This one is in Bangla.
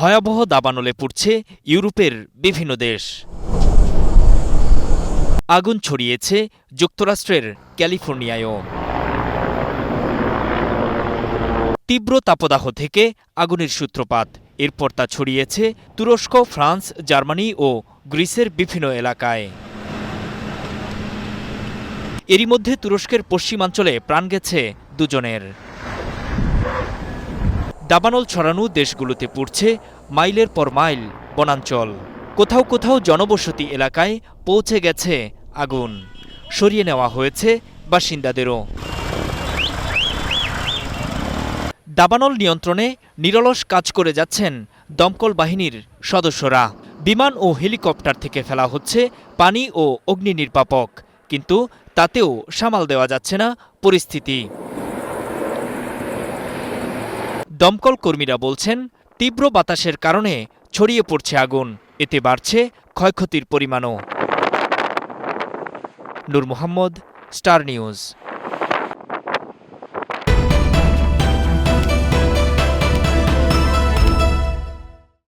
ভয়াবহ দাবানলে পুড়ছে ইউরোপের বিভিন্ন দেশ। আগুন ছড়িয়েছে যুক্তরাষ্ট্রের ক্যালিফোর্নিয়ায়ও। তীব্র তাপদাহ থেকে আগুনের সূত্রপাত। এরপর তা ছড়িয়েছে তুরস্ক, ফ্রান্স, জার্মানি ও গ্রিসের বিভিন্ন এলাকায়। এরই মধ্যে তুরস্কের পশ্চিমাঞ্চলে প্রাণ গেছে দুজনের। দাবানল ছড়ানো দেশগুলোতে পড়ছে মাইলের পর মাইল বনাঞ্চল। কোথাও কোথাও জনবসতি এলাকায় পৌঁছে গেছে আগুন। সরিয়ে নেওয়া হয়েছে বাসিন্দাদেরও। দাবানল নিয়ন্ত্রণে নিরলস কাজ করে যাচ্ছেন দমকল বাহিনীর সদস্যরা। বিমান ও হেলিকপ্টার থেকে ফেলা হচ্ছে পানি ও অগ্নি নির্বাপক কিন্তু তাতেও সামাল দেওয়া যাচ্ছে না পরিস্থিতি। দমকল কর্মীরা বলছেন, তীব্র বাতাসের কারণে ছড়িয়ে পড়ছে আগুন। এতে বাড়ছে ক্ষয়ক্ষতির পরিমাণও। Nur Mohammad, star news.